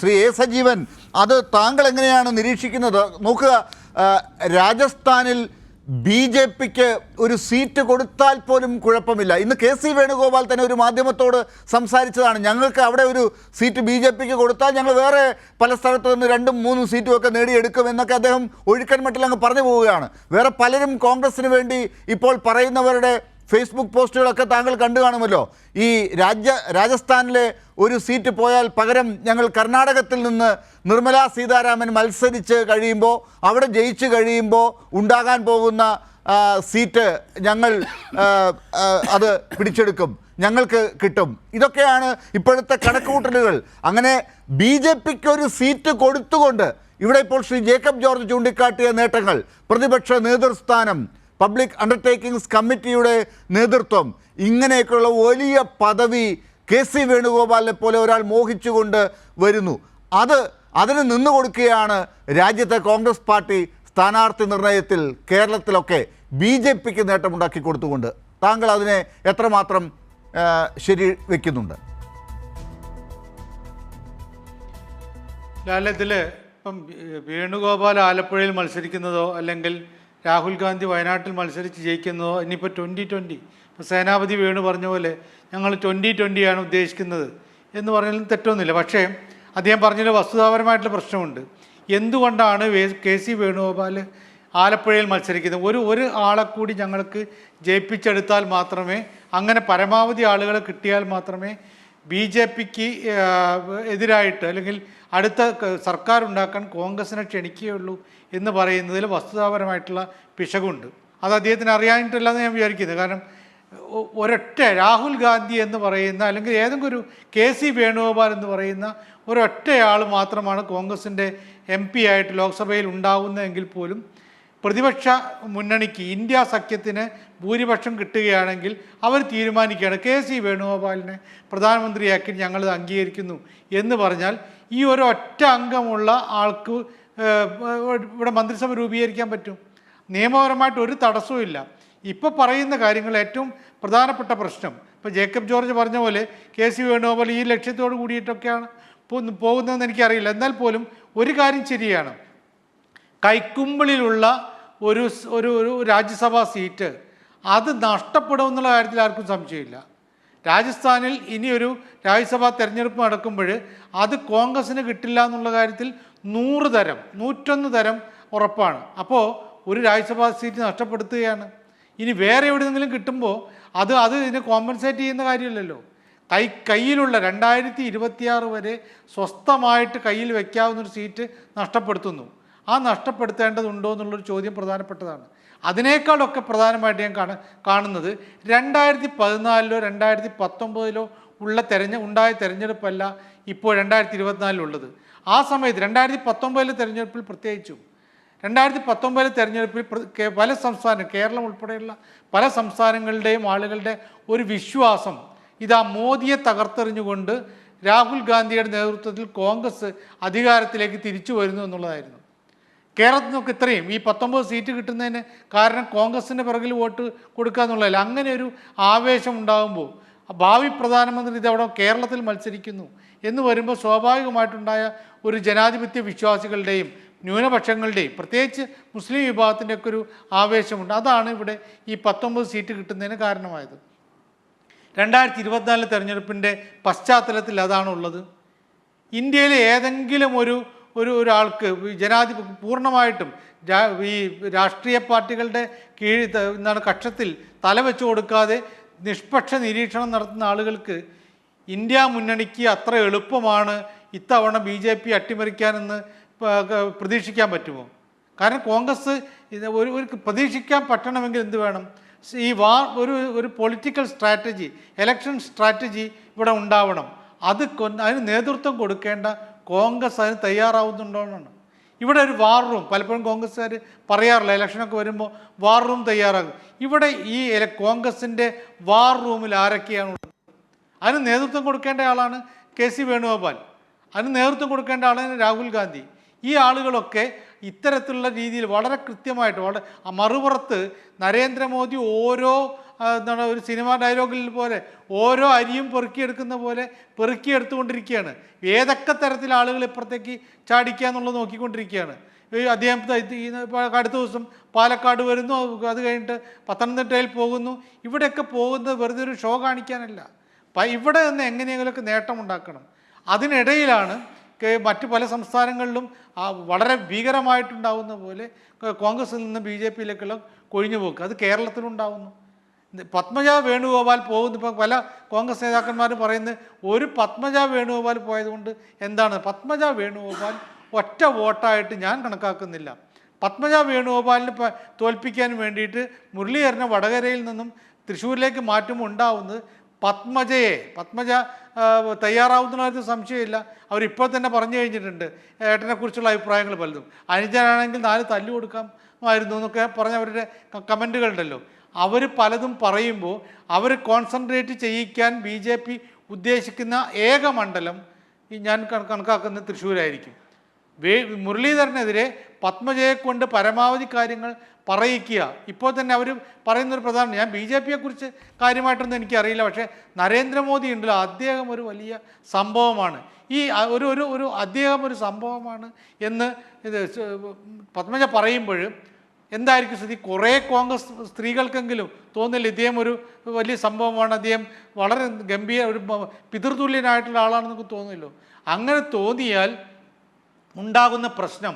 Shri A Sajeevan. അത് താങ്കൾ എങ്ങനെയാണ് നിരീക്ഷിക്കുന്നത്? നോക്കുക രാജസ്ഥാനിൽ ബി ജെ പിക്ക് ഒരു സീറ്റ് കൊടുത്താൽ പോലും കുഴപ്പമില്ല. ഇന്ന് കെ സി വേണുഗോപാൽ തന്നെ ഒരു മാധ്യമത്തോട് സംസാരിച്ചതാണ്. ഞങ്ങൾക്ക് അവിടെ ഒരു സീറ്റ് ബി ജെ പിക്ക് കൊടുത്താൽ ഞങ്ങൾ വേറെ പല സ്ഥലത്തു നിന്ന് രണ്ടും മൂന്നും സീറ്റും ഒക്കെ നേടിയെടുക്കും എന്നൊക്കെ അദ്ദേഹം ഒഴുക്കൻ മട്ടിൽ അങ്ങ് പറഞ്ഞു പോവുകയാണ്. വേറെ പലരും കോൺഗ്രസിന് വേണ്ടി ഇപ്പോൾ പറയുന്നവരുടെ ഫേസ്ബുക്ക് പോസ്റ്റുകളൊക്കെ താങ്കൾ കണ്ടു കാണുമല്ലോ. ഈ രാജ്യ രാജസ്ഥാനിലെ ഒരു സീറ്റ് പോയാൽ പകരം ഞങ്ങൾ കർണാടകത്തിൽ നിന്ന് നിർമ്മല സീതാരാമൻ മത്സരിച്ച് കഴിയുമ്പോൾ അവിടെ ജയിച്ചു കഴിയുമ്പോൾ ഉണ്ടാകാൻ പോകുന്ന സീറ്റ് ഞങ്ങൾ അത് പിടിച്ചെടുക്കും. ഞങ്ങൾക്ക് കിട്ടും. ഇതൊക്കെയാണ് ഇപ്പോഴത്തെ കണക്കുകൂട്ടലുകൾ. അങ്ങനെ ബി ജെ പിക്ക് ഒരു സീറ്റ് കൊടുത്തുകൊണ്ട് ഇവിടെ ഇപ്പോൾ ശ്രീ ജേക്കബ് ജോർജ് ചൂണ്ടിക്കാട്ടിയ നേട്ടങ്ങൾ. പ്രതിപക്ഷ നേതൃസ്ഥാനം പബ്ലിക് അണ്ടർടേക്കിംഗ്സ് കമ്മിറ്റിയുടെ നേതൃത്വം. ഇങ്ങനെയൊക്കെയുള്ള വലിയ പദവി കെ സി വേണുഗോപാലിനെ പോലെ ഒരാൾ മോഹിച്ചുകൊണ്ട് വരുന്നു. അത് അതിന് നിന്നു കൊടുക്കുകയാണ് രാജ്യത്തെ കോൺഗ്രസ് പാർട്ടി സ്ഥാനാർത്ഥി നിർണയത്തിൽ കേരളത്തിലൊക്കെ ബി ജെ പിക്ക് നേട്ടമുണ്ടാക്കി കൊടുത്തുകൊണ്ട്. താങ്കൾ അതിനെ എത്രമാത്രം ശരി വെക്കുന്നുണ്ട്? ലാലത്തിൽ ഇപ്പം വേണുഗോപാൽ ആലപ്പുഴയിൽ മത്സരിക്കുന്നതോ അല്ലെങ്കിൽ രാഹുൽ ഗാന്ധി വയനാട്ടിൽ മത്സരിച്ച് ജയിക്കുന്നതോ ഇനിയിപ്പോൾ ട്വന്റി ട്വന്റി ഇപ്പോൾ സേനാപതി വേണു പറഞ്ഞ പോലെ ഞങ്ങൾ ട്വന്റി ട്വന്റിയാണ് ഉദ്ദേശിക്കുന്നത് എന്ന് പറഞ്ഞാലും തെറ്റൊന്നുമില്ല. പക്ഷേ അദ്ദേഹം പറഞ്ഞതിൽ വസ്തുതാപരമായിട്ടുള്ള പ്രശ്നമുണ്ട്. എന്തുകൊണ്ടാണ് കെ സി വേണുഗോപാൽ ആലപ്പുഴയിൽ മത്സരിക്കുന്നത്? ഒരു ഒരു ആളെ കൂടി ഞങ്ങൾക്ക് ജയിപ്പിച്ചെടുത്താൽ മാത്രമേ അങ്ങനെ പരമാവധി ആളുകളെ കിട്ടിയാൽ മാത്രമേ ബി ജെ പിക്ക് എതിരായിട്ട് അല്ലെങ്കിൽ അടുത്ത സർക്കാർ ഉണ്ടാക്കാൻ കോൺഗ്രസിനെ ക്ഷണിക്കുകയുള്ളൂ എന്ന് പറയുന്നതിൽ വസ്തുതാപരമായിട്ടുള്ള പിശകുണ്ട്. അത് അദ്ദേഹത്തിന് അറിയാനിട്ടില്ലെന്ന് ഞാൻ വിചാരിക്കുന്നത് കാരണം ഒരൊറ്റ രാഹുൽ ഗാന്ധി എന്ന് പറയുന്ന അല്ലെങ്കിൽ ഏതെങ്കിലും ഒരു കെ സി വേണുഗോപാൽ എന്ന് പറയുന്ന ഒരൊറ്റയാൾ മാത്രമാണ് കോൺഗ്രസിന്റെ എം പി ആയിട്ട് ലോക്സഭയിൽ ഉണ്ടാകുന്നതെങ്കിൽ പോലും പ്രതിപക്ഷ മുന്നണിക്ക് ഇന്ത്യ സഖ്യത്തിന് ഭൂരിപക്ഷം കിട്ടുകയാണെങ്കിൽ അവർ തീരുമാനിക്കുകയാണ്. കെ സി വേണുഗോപാലിനെ പ്രധാനമന്ത്രിയാക്കി ഞങ്ങളത് അംഗീകരിക്കുന്നു എന്ന് പറഞ്ഞാൽ ഈ ഒരു ഒറ്റ അംഗമുള്ള ആൾക്ക് ഇവിടെ മന്ത്രിസഭ രൂപീകരിക്കാൻ പറ്റും. നിയമപരമായിട്ട് ഒരു തടസ്സവും ഇല്ല. ഇപ്പോൾ പറയുന്ന കാര്യങ്ങൾ ഏറ്റവും പ്രധാനപ്പെട്ട പ്രശ്നം. ഇപ്പോൾ ജേക്കബ് ജോർജ് പറഞ്ഞ പോലെ കെ സി വേണുഗോപാൽ ഈ ലക്ഷ്യത്തോട് കൂടിയിട്ടൊക്കെയാണ് പോകുന്നതെന്ന് എനിക്കറിയില്ല. എന്നാൽ പോലും ഒരു കാര്യം ശരിയാണ്. കൈക്കുമ്പിളിലുള്ള ഒരു ഒരു ഒരു രാജ്യസഭാ സീറ്റ്. അത് നഷ്ടപ്പെടുമെന്നുള്ള കാര്യത്തിൽ ആർക്കും സംശയമില്ല. രാജസ്ഥാനിൽ ഇനിയൊരു രാജ്യസഭാ തെരഞ്ഞെടുപ്പ് നടക്കുമ്പോൾ അത് കോൺഗ്രസ്സിന് കിട്ടില്ല എന്നുള്ള കാര്യത്തിൽ നൂറ് തരം നൂറ്റൊന്ന് തരം ഉറപ്പാണ്. അപ്പോൾ ഒരു രാജ്യസഭാ സീറ്റ് നഷ്ടപ്പെടുത്തുകയാണ്. ഇനി വേറെ എവിടെയെങ്കിലും കിട്ടുമ്പോൾ അത് അത് ഇതിനെ കോമ്പൻസേറ്റ് ചെയ്യുന്ന കാര്യമില്ലല്ലോ. കൈ കയ്യിലുള്ള രണ്ടായിരത്തി ഇരുപത്തിയാറ് വരെ സ്വസ്ഥമായിട്ട് കയ്യിൽ വെക്കാവുന്നൊരു സീറ്റ് നഷ്ടപ്പെടുത്തുന്നു. ആ നഷ്ടപ്പെടുത്തേണ്ടതുണ്ടോ എന്നുള്ളൊരു ചോദ്യം പ്രധാനപ്പെട്ടതാണ്. അതിനേക്കാളൊക്കെ പ്രധാനമായിട്ട് ഞാൻ കാണ കാണുന്നത് രണ്ടായിരത്തി പതിനാലിലോ രണ്ടായിരത്തി പത്തൊമ്പതിലോ ഉള്ള തെരഞ്ഞ ഉണ്ടായ തെരഞ്ഞെടുപ്പല്ല ഇപ്പോൾ രണ്ടായിരത്തി ഇരുപത്തിനാലിലുള്ളത് ആ സമയത്ത് രണ്ടായിരത്തി പത്തൊമ്പതിലെ തെരഞ്ഞെടുപ്പിൽ പ്രത്യേകിച്ചും രണ്ടായിരത്തി പത്തൊമ്പതിലെ തെരഞ്ഞെടുപ്പിൽ പല സംസ്ഥാനം കേരളം ഉൾപ്പെടെയുള്ള പല സംസ്ഥാനങ്ങളുടെയും ആളുകളുടെ ഒരു വിശ്വാസം ഇതാ മോദിയെ തകർത്തെറിഞ്ഞുകൊണ്ട് രാഹുൽ ഗാന്ധിയുടെ നേതൃത്വത്തിൽ കോൺഗ്രസ് അധികാരത്തിലേക്ക് തിരിച്ചു വരുന്നു എന്നുള്ളതായിരുന്നു. കേരളത്തിൽ ഇത്രയും ഈ പത്തൊമ്പത് സീറ്റ് കിട്ടുന്നതിന് കാരണം കോൺഗ്രസിന്റെ പിറകിൽ വോട്ട് കൊടുക്കുക എന്നുള്ളതല്ല. അങ്ങനെ ഒരു ആവേശം ഉണ്ടാകുമ്പോൾ ഭാവി പ്രധാനമന്ത്രി ഇതവിടെ കേരളത്തിൽ മത്സരിക്കുന്നു എന്ന് വരുമ്പോൾ സ്വാഭാവികമായിട്ടുണ്ടായ ഒരു ജനാധിപത്യ വിശ്വാസികളുടെയും ന്യൂനപക്ഷങ്ങളുടെയും പ്രത്യേകിച്ച് മുസ്ലിം വിഭാഗത്തിന്റെ ഒക്കെ ഒരു ആവേശമുണ്ട്. അതാണ് ഇവിടെ ഈ പത്തൊമ്പത് സീറ്റ് കിട്ടുന്നതിന് കാരണമായത്. രണ്ടായിരത്തി ഇരുപത്തിനാലിലെ തെരഞ്ഞെടുപ്പിന്റെ പശ്ചാത്തലത്തിൽ അതാണുള്ളത് ഇന്ത്യയിലെ ഏതെങ്കിലും ഒരു ഒരു ഒരാൾക്ക് ജനാധി പൂർണമായിട്ടും ഈ രാഷ്ട്രീയ പാർട്ടികളുടെ കീഴിൽ എന്താണ് കക്ഷത്തിൽ തലവെച്ച് കൊടുക്കാതെ നിഷ്പക്ഷ നിരീക്ഷണം നടത്തുന്ന ആളുകൾക്ക് ഇന്ത്യ മുന്നണിക്ക് അത്ര എളുപ്പമാണ് ഇത്തവണ ബി ജെ പി അട്ടിമറിക്കാനെന്ന് പ്രതീക്ഷിക്കാൻ പറ്റുമോ? കാരണം കോൺഗ്രസ് ഇത് ഒരു ഒരു പ്രതീക്ഷിക്കാൻ പറ്റണമെങ്കിൽ എന്ത് വേണം? ഈ വാ ഒരു ഒരു പൊളിറ്റിക്കൽ സ്ട്രാറ്റജി ഇലക്ഷൻ സ്ട്രാറ്റജി ഇവിടെ ഉണ്ടാവണം. അത് അതിന് നേതൃത്വം കൊടുക്കേണ്ട കോൺഗ്രസ് അതിന് തയ്യാറാവുന്നുണ്ടോ എന്നാണ് ഇവിടെ ഒരു വാർ റൂം പലപ്പോഴും കോൺഗ്രസ്സുകാർ പറയാറില്ല ഇലക്ഷനൊക്കെ വരുമ്പോൾ വാർ റൂം തയ്യാറാകും ഇവിടെ ഈ കോൺഗ്രസിന്റെ വാർ റൂമിൽ ആരൊക്കെയാണ് ഉള്ളത്? അതിന് നേതൃത്വം കൊടുക്കേണ്ട ആളാണ് കെ സി വേണുഗോപാൽ. അതിന് നേതൃത്വം കൊടുക്കേണ്ട ആളാണ് രാഹുൽ ഗാന്ധി. ഈ ആളുകളൊക്കെ ഇത്തരത്തിലുള്ള രീതിയിൽ വളരെ കൃത്യമായിട്ട് വളരെ മറുപുറത്ത് നരേന്ദ്രമോദി ഓരോ എന്താണ് ഒരു സിനിമ ഡയലോഗിൽ പോലെ ഓരോ അരിയും പെറുക്കിയെടുക്കുന്ന പോലെ പെറുക്കിയെടുത്തുകൊണ്ടിരിക്കുകയാണ്. ഏതൊക്കെ തരത്തിൽ ആളുകൾ ഇപ്പുറത്തേക്ക് ചാടിക്കുക എന്നുള്ളത് നോക്കിക്കൊണ്ടിരിക്കുകയാണ്. അദ്ദേഹം അടുത്ത ദിവസം പാലക്കാട് വരുന്നു അത് കഴിഞ്ഞിട്ട് പത്തനംതിട്ടയിൽ പോകുന്നു. ഇവിടെയൊക്കെ പോകുന്നത് വെറുതെ ഒരു ഷോ കാണിക്കാനല്ല. ഇവിടെ നിന്ന് എങ്ങനെയെങ്കിലുമൊക്കെ നേട്ടം ഉണ്ടാക്കണം. അതിനിടയിലാണ് മറ്റ് പല സംസ്ഥാനങ്ങളിലും വളരെ ഭീകരമായിട്ടുണ്ടാവുന്ന പോലെ കോൺഗ്രസിൽ നിന്ന് ബി ജെ പിയിലേക്കുള്ള കൊഴിഞ്ഞുപോക്ക്. അത് കേരളത്തിലുണ്ടാവുന്നു. പത്മജ വേണുഗോപാൽ പോകുന്നു. ഇപ്പോൾ പല കോൺഗ്രസ് നേതാക്കന്മാരും പറയുന്നത് ഒരു പത്മജ വേണുഗോപാൽ പോയതുകൊണ്ട് എന്താണ്? പത്മജ വേണുഗോപാൽ ഒറ്റ വോട്ടായിട്ട് ഞാൻ കണക്കാക്കുന്നില്ല. പത്മജ വേണുഗോപാലിനെ തോൽപ്പിക്കാൻ വേണ്ടിയിട്ട് മുരളീധരനെ വടകരയിൽ നിന്നും തൃശ്ശൂരിലേക്ക് മാറ്റം ഉണ്ടാവുന്നത് പത്മജയെ. പത്മജ തയ്യാറാവുന്ന കാര്യത്തിൽ സംശയമില്ല. അവരിപ്പോൾ തന്നെ പറഞ്ഞു കഴിഞ്ഞിട്ടുണ്ട് ഏട്ടനെക്കുറിച്ചുള്ള അഭിപ്രായങ്ങൾ പലതും. അനുജനാണെങ്കിൽ നാല് തല്ലു കൊടുക്കാമായിരുന്നു എന്നൊക്കെ പറഞ്ഞ അവരുടെ കമന്റുകളുണ്ടല്ലോ. അവർ പലതും പറയുമ്പോൾ അവർ കോൺസെൻട്രേറ്റ് ചെയ്യിക്കാൻ ബി ജെ പി ഉദ്ദേശിക്കുന്ന ഏക മണ്ഡലം ഞാൻ കണക്കാക്കുന്ന തൃശ്ശൂരായിരിക്കും. വേ മുരളീധരനെതിരെ പത്മജയെ കൊണ്ട് പരമാവധി കാര്യങ്ങൾ പറയിക്കുക. ഇപ്പോൾ തന്നെ അവർ പറയുന്നൊരു പ്രധാന. ഞാൻ ബി ജെ പിയെക്കുറിച്ച് കാര്യമായിട്ടൊന്നും എനിക്കറിയില്ല. പക്ഷേ നരേന്ദ്രമോദി ഉണ്ടല്ലോ. അദ്ദേഹം ഒരു വലിയ സംഭവമാണ്. ഈ ഒരു ഒരു ഒരു അദ്ദേഹം ഒരു സംഭവമാണ് എന്ന് ഇത് പത്മജ പറയുമ്പോൾ എന്തായിരിക്കും സ്ഥിതി? കുറേ കോൺഗ്രസ് സ്ത്രീകൾക്കെങ്കിലും തോന്നില്ല. ഇദ്ദേഹം ഒരു വലിയ സംഭവമാണ്. അദ്ദേഹം വളരെ ഗംഭീര ഒരു പിതൃതുല്യനായിട്ടുള്ള ആളാണെന്നൊക്കെ തോന്നില്ലോ അങ്ങനെ തോന്നിയാൽ ഉണ്ടാകുന്ന പ്രശ്നം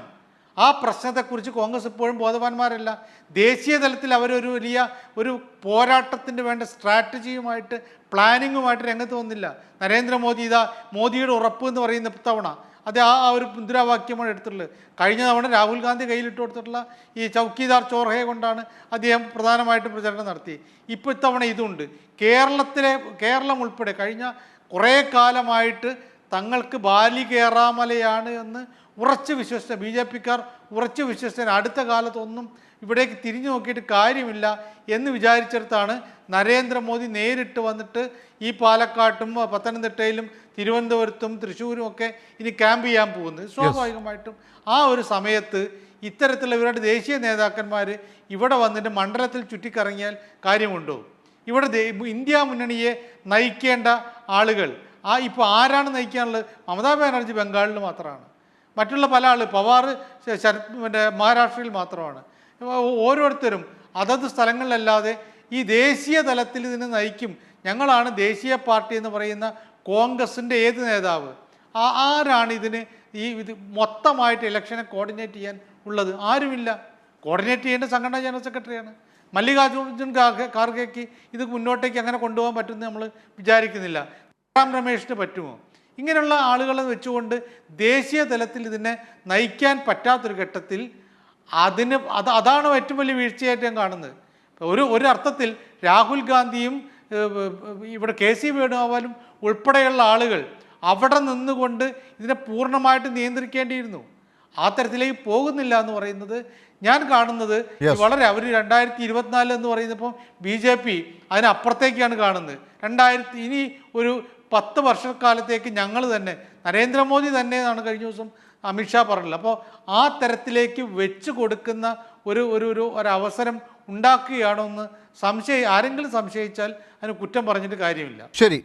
ആ പ്രശ്നത്തെക്കുറിച്ച് കോൺഗ്രസ് ഇപ്പോഴും ബോധവാന്മാരല്ല. ദേശീയ തലത്തിൽ അവരൊരു വലിയ ഒരു പോരാട്ടത്തിന് വേണ്ട സ്ട്രാറ്റജിയുമായിട്ട് പ്ലാനിങ്ങുമായിട്ട് രംഗത്ത് വന്നില്ല. നരേന്ദ്രമോദി ഇതാ മോദിയുടെ ഉറപ്പ് എന്ന് പറയുന്ന തവണ അത് ആ ഒരു മുദ്രാവാക്യമാണ് എടുത്തിട്ടുള്ളത്. കഴിഞ്ഞ തവണ രാഹുൽ ഗാന്ധി കയ്യിലിട്ട് കൊടുത്തിട്ടുള്ള ഈ ചൗക്കിദാർ ചോർഹയെ കൊണ്ടാണ് അദ്ദേഹം പ്രധാനമായിട്ടും പ്രചരണം നടത്തി. ഇപ്പോൾ ഇത്തവണ ഇതുണ്ട്. കേരളത്തിലെ കേരളം ഉൾപ്പെടെ കഴിഞ്ഞ കുറേ കാലമായിട്ട് തങ്ങൾക്ക് ബാലി കയറാമലയാണ് എന്ന് ഉറച്ചു വിശ്വസിച്ച ബി ജെ പിക്കാർ ഉറച്ചു വിശ്വസിച്ച അടുത്ത കാലത്തൊന്നും ഇവിടേക്ക് തിരിഞ്ഞു നോക്കിയിട്ട് കാര്യമില്ല എന്ന് വിചാരിച്ചെടുത്താണ് നരേന്ദ്രമോദി നേരിട്ട് വന്നിട്ട് ഈ പാലക്കാട്ടും പത്തനംതിട്ടയിലും തിരുവനന്തപുരത്തും തൃശ്ശൂരും ഒക്കെ ഇനി ക്യാമ്പ് ചെയ്യാൻ പോകുന്നത്. സ്വാഭാവികമായിട്ടും ആ ഒരു സമയത്ത് ഇത്തരത്തിലുള്ള ഇവരുടെ ദേശീയ നേതാക്കന്മാർ ഇവിടെ വന്നിട്ട് മണ്ഡലത്തിൽ ചുറ്റിക്കറങ്ങിയാൽ കാര്യമുണ്ടോ? ഇവിടെ ഇന്ത്യ മുന്നണിയെ നയിക്കേണ്ട ആളുകൾ ആ ഇപ്പോൾ ആരാണ് നയിക്കാനുള്ളത്? മമതാ ബാനർജി ബംഗാളിൽ മാത്രമാണ്. മറ്റുള്ള പല ആൾ പവാർ ശരത് മറ്റേ മഹാരാഷ്ട്രയിൽ മാത്രമാണ്. ഓരോരുത്തരും അതത് സ്ഥലങ്ങളിലല്ലാതെ ഈ ദേശീയ തലത്തിൽ ഇതിനെ നയിക്കും. ഞങ്ങളാണ് ദേശീയ പാർട്ടി എന്ന് പറയുന്ന കോൺഗ്രസിന്റെ ഏത് നേതാവ്? ആ ആരാണ് ഇതിന് ഈ ഇത് മൊത്തമായിട്ട് ഇലക്ഷനെ കോർഡിനേറ്റ് ചെയ്യാൻ ഉള്ളത്? ആരുമില്ല. കോർഡിനേറ്റ് ചെയ്യേണ്ട സംഘടനാ ജനറൽ സെക്രട്ടറിയാണ്. മല്ലികാർജുൻ ഖാർഗെ ഖാർഗെക്ക് ഇത് മുന്നോട്ടേക്ക് അങ്ങനെ കൊണ്ടുപോകാൻ പറ്റുമെന്ന് നമ്മൾ വിചാരിക്കുന്നില്ല. ജയറാം രമേഷിന് പറ്റുമോ? ഇങ്ങനെയുള്ള ആളുകളെ വെച്ചുകൊണ്ട് ദേശീയ തലത്തിൽ ഇതിനെ നയിക്കാൻ പറ്റാത്തൊരു ഘട്ടത്തിൽ അതിന് അത് അതാണ് ഏറ്റവും വലിയ വീഴ്ചയായിട്ട് ഞാൻ കാണുന്നത്. ഒരു ഒരു അർത്ഥത്തിൽ രാഹുൽ ഗാന്ധിയും ഇവിടെ കെ സി വേണുഗോപാലും ഉൾപ്പെടെയുള്ള ആളുകൾ അവിടെ നിന്നുകൊണ്ട് ഇതിനെ പൂർണമായിട്ട് നിയന്ത്രിക്കേണ്ടിയിരുന്നു. ആ തരത്തിലേക്ക് പോകുന്നില്ല എന്ന് പറയുന്നത് ഞാൻ കാണുന്നത് വളരെ അവർ രണ്ടായിരത്തി ഇരുപത്തിനാല് എന്ന് പറയുന്നപ്പോൾ ബി ജെ പി അതിനപ്പുറത്തേക്കാണ് കാണുന്നത്. രണ്ടായിരത്തി ഇനി ഒരു പത്ത് വർഷക്കാലത്തേക്ക് ഞങ്ങൾ തന്നെ നരേന്ദ്രമോദി തന്നെ എന്നാണ് കഴിഞ്ഞ ദിവസം അമിത്ഷാ പറഞ്ഞത്. അപ്പോൾ ആ തരത്തിലേക്ക് വെച്ച് കൊടുക്കുന്ന ഒരു ഒരു ഒരു ഒരവസരം ഉണ്ടാക്കുകയാണോ എന്ന് സംശയം ആരെങ്കിലും സംശയിച്ചാൽ അതിന് കുറ്റം പറഞ്ഞിട്ട് കാര്യമില്ല. ശരി